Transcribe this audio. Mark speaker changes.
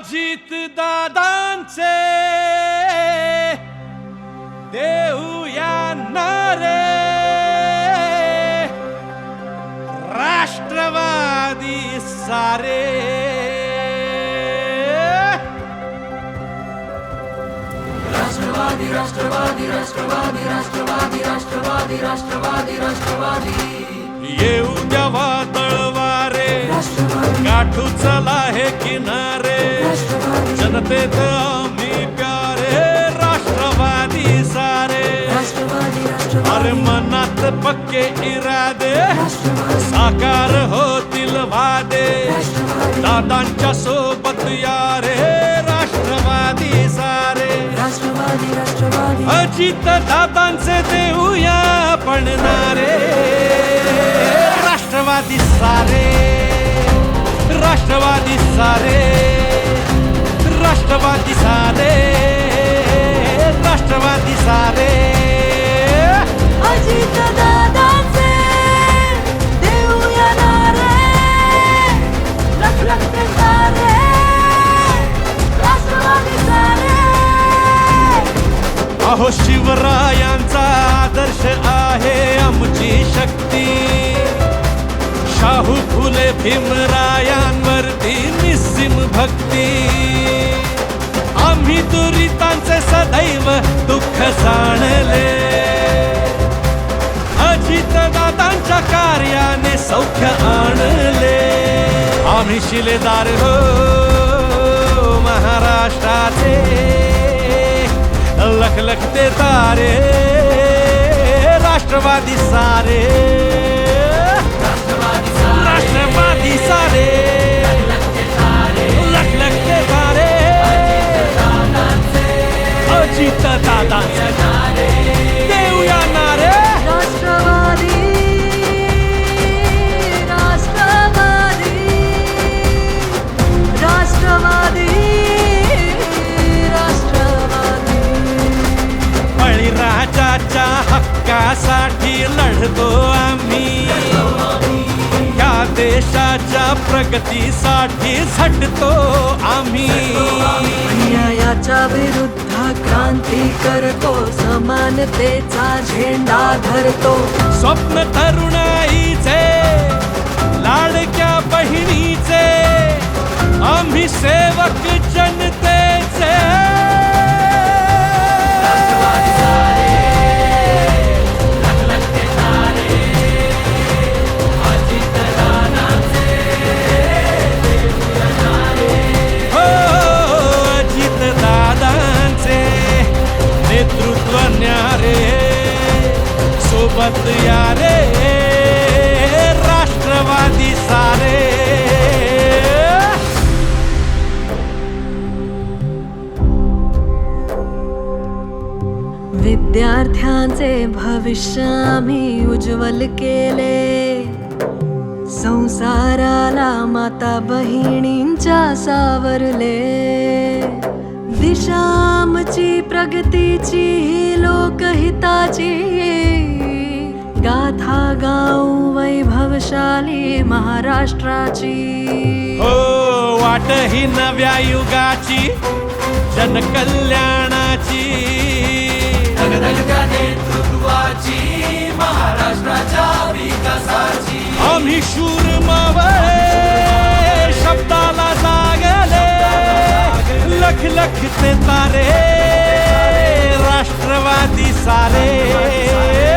Speaker 1: अजित दादांचे देऊया नारे राष्ट्रवादी सारे.
Speaker 2: राष्ट्रवादी राष्ट्रवादी राष्ट्रवादी राष्ट्रवादी राष्ट्रवादी राष्ट्रवादी राष्ट्रवादी.
Speaker 1: येऊ द्या वादळवारे
Speaker 2: राष्ट्रवादी.
Speaker 1: गाठू चला हे किनारे. जनतेत आम्ही प्यारे राष्ट्रवादी सारे।
Speaker 2: राष्ट्रवादी
Speaker 1: अरे मनात पक्के इरादे साकार होतील वादे। दादांच्या सोबत यारे राष्ट्रवादी सारे। अजित दादांचे देऊया पडणारे। राष्ट्रवादी सारे राष्ट्रवादी सारे। राष्ट्रवादी सारे राष्ट्रवादी सारे
Speaker 2: अजित दादाचे देऊया नारे लख लख सारे राष्ट्रवादी सारे
Speaker 1: अहो शिवरायांचा आदर्श आहे आमची शक्ती. शाहू फुले भीमरायांवरती निस्सीम भक्ती. सदैव दुःख जाणले. अजित दादांच्या कार्याने सौख्य आणले. आम्ही शिलेदार हो महाराष्ट्राचे. लखलखते ते तारे राष्ट्रवादी सारे. राष्ट्रवादी सारे. अजित दादा. देऊया नारे.
Speaker 2: राष्ट्रवादी राष्ट्रवादी राष्ट्रवादी राष्ट्रवादी.
Speaker 1: बळीराजाच्या हक्कासाठी लढतो आम्ही. देशाच्या प्रगतीसाठी झटतो आम्ही.
Speaker 2: अन्यायाच्या विरुद्ध क्रांती करतो समानतेचा झेंडा धरतो.
Speaker 1: स्वप्न तरुणाईचे लाडक्या बहिणीचे आम्ही सेवक जनतेचे सोबत यारे राष्ट्रवादी सारे.
Speaker 2: विद्यार्थ्यांचे भविष्य आम्ही उज्ज्वल केले. संसाराला माता बहिणींच्या सावरले. दिशा आमची प्रगतीची ही लोकहिताची गाथा गाऊ वैभवशाली महाराष्ट्राची.
Speaker 1: हो वाट ही नव्या युगाची जनकल्याणाची. आम्ही शूर मावळे शब्दाला जागले. लख लख ते तारे राष्ट्रवादी सारे.